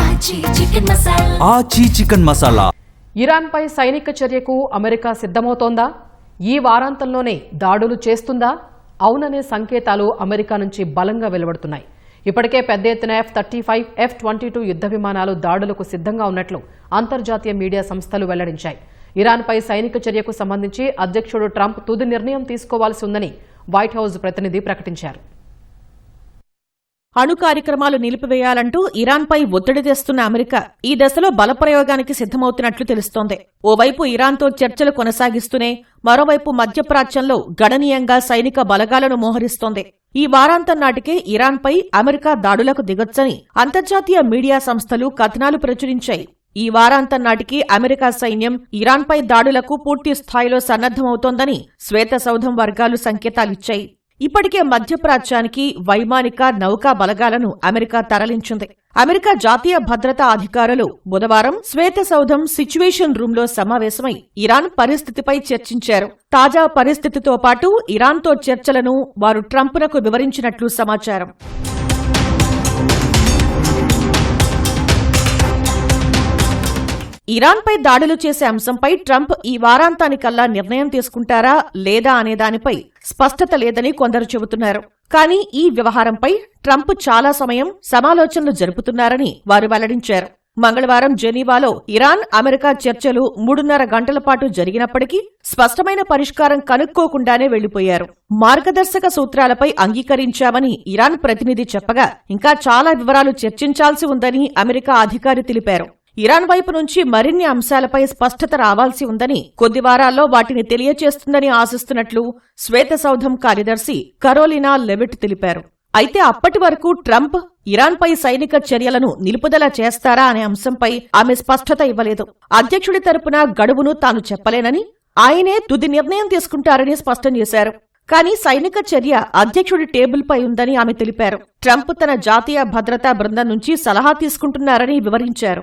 ఆచి chicken masala. Aachi chicken masala. ఇరాన్పై సైనిక చర్యకు అమెరికా సిద్ధమవుతోందా? ఈ వారాంతంలోనే దాడులు చేస్తుందా? అవుననే సంకేతాలు అమెరికా నుంచి బలంగా వెలువడుతున్నాయి. ఇప్పటికే పెద్ద ఎత్తున F thirty five F twenty two యుద్ధ విమానాలు దాడులకు సిద్ధంగా ఉన్నట్లు అంతర్జాతీయ మీడియా సంస్థలు వెల్లడించాయి. ఇరాన్పై సైనిక చర్యకు సంబంధించి అధ్యక్షుడు ట్రంప్ తుది నిర్ణయం తీసుకోవాల్సి ఉందని వైట్ హౌస్ ప్రతినిధి ప్రకటించారు. అణు కార్యక్రమాలు నిలిపివేయాలంటూ ఇరాన్పై ఒత్తిడి తెస్తున్న అమెరికా ఈ దశలో బలప్రయోగానికి సిద్ధమవుతున్నట్లు తెలుస్తోంది. ఓవైపు ఇరాన్తో చర్చలు కొనసాగిస్తూనే మరోవైపు మధ్యప్రాచ్యంలో గణనీయంగా సైనిక బలగాలను మోహరిస్తోంది. ఈ వారాంతం నాటికే ఇరాన్పై అమెరికా దాడులకు దిగొచ్చని అంతర్జాతీయ మీడియా సంస్థలు కథనాలు ప్రచురించాయి. ఈ వారాంతం నాటికి అమెరికా సైన్యం ఇరాన్పై దాడులకు పూర్తి స్థాయిలో సన్నద్దమవుతోందని శ్వేతసౌధం వర్గాలు సంకేతాలిచ్చాయి. ఇప్పటికే మధ్యప్రాచ్యానికి వైమానిక నౌకా బలగాలను అమెరికా తరలించింది. అమెరికా జాతీయ భద్రతా అధికారులు బుధవారం శ్వేతసౌధం సిచ్యువేషన్ రూంలో సమావేశమై ఇరాన్ పరిస్థితిపై చర్చించారు. తాజా పరిస్థితితో పాటు ఇరాన్తో చర్చలను వారు ట్రంప్నకు వివరించినట్లు సమాచారం. ఇరాన్పై దాడులు చేసే అంశంపై ట్రంప్ ఈ వారాంతానికల్లా నిర్ణయం తీసుకుంటారా లేదా అనే దానిపై స్పష్టత లేదని కొందరు చెబుతున్నారు. కానీ ఈ వ్యవహారంపై ట్రంప్ చాలా సమయం సమాలోచనలు జరుపుతున్నారని వారు వెల్లడించారు. మంగళవారం జెనీవాలో ఇరాన్ అమెరికా చర్చలు మూడున్నర గంటల పాటు జరిగినప్పటికీ స్పష్టమైన పరిష్కారం కనుక్కోకుండానే వెళ్ళిపోయారు. మార్గదర్శక సూత్రాలపై అంగీకరించామని ఇరాన్ ప్రతినిధి చెప్పగా ఇంకా చాలా వివరాలు చర్చించాల్సి ఉందని అమెరికా అధికారి తెలిపారు. ఇరాన్ వైపు నుంచి మరిన్ని అంశాలపై స్పష్టత రావాల్సి ఉందని కొద్ది వారాల్లో వాటిని తెలియచేస్తుందని ఆశిస్తున్నట్లు శ్వేతసౌధం కార్యదర్శి కరోలినా లెవిట్ తెలిపారు. అయితే అప్పటి వరకు ట్రంప్ ఇరాన్పై సైనిక చర్యలను నిలుపుదల చేస్తారా అనే అంశంపై ఆమె స్పష్టత ఇవ్వలేదు. అధ్యక్షుడి తరపున గడువును తాను చెప్పలేనని ఆయనే తుది నిర్ణయం తీసుకుంటారని స్పష్టం చేశారు. కానీ సైనిక చర్య అధ్యక్షుడి టేబుల్పై ఉందని ఆమె తెలిపారు. ట్రంప్ తన జాతీయ భద్రతా బృందం నుంచి సలహా తీసుకుంటున్నారని వివరించారు.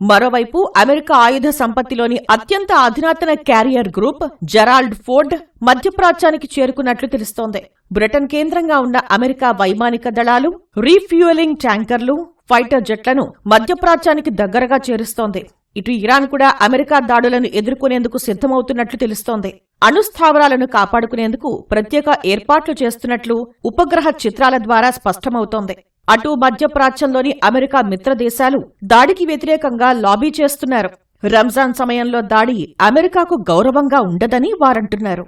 మరోవైపు అమెరికా ఆయుధ సంపత్తిలోని అత్యంత అధునాతన క్యారియర్ గ్రూప్ జెరాల్డ్ ఫోర్డ్ మధ్యప్రాచ్యానికి చేరుకున్నట్లు తెలుస్తోంది. బ్రిటన్ కేంద్రంగా ఉన్న అమెరికా వైమానిక దళాలు రీఫ్యూయలింగ్ ట్యాంకర్లు ఫైటర్ జెట్లను మధ్యప్రాచ్యానికి దగ్గరగా చేరుస్తోంది. ఇటు ఇరాన్ కూడా అమెరికా దాడులను ఎదుర్కొనేందుకు సిద్ధమవుతున్నట్లు తెలుస్తోంది. అణుస్థావరాలను కాపాడుకునేందుకు ప్రత్యేక ఏర్పాట్లు చేస్తున్నట్లు ఉపగ్రహ చిత్రాల ద్వారా స్పష్టమవుతోంది. అటు మధ్యప్రాచ్యంలోని అమెరికా మిత్ర దేశాలు దాడికి వ్యతిరేకంగా లాబీ చేస్తున్నారు. రంజాన్ సమయంలో దాడి అమెరికాకు గౌరవంగా ఉండదని వారంటున్నారు.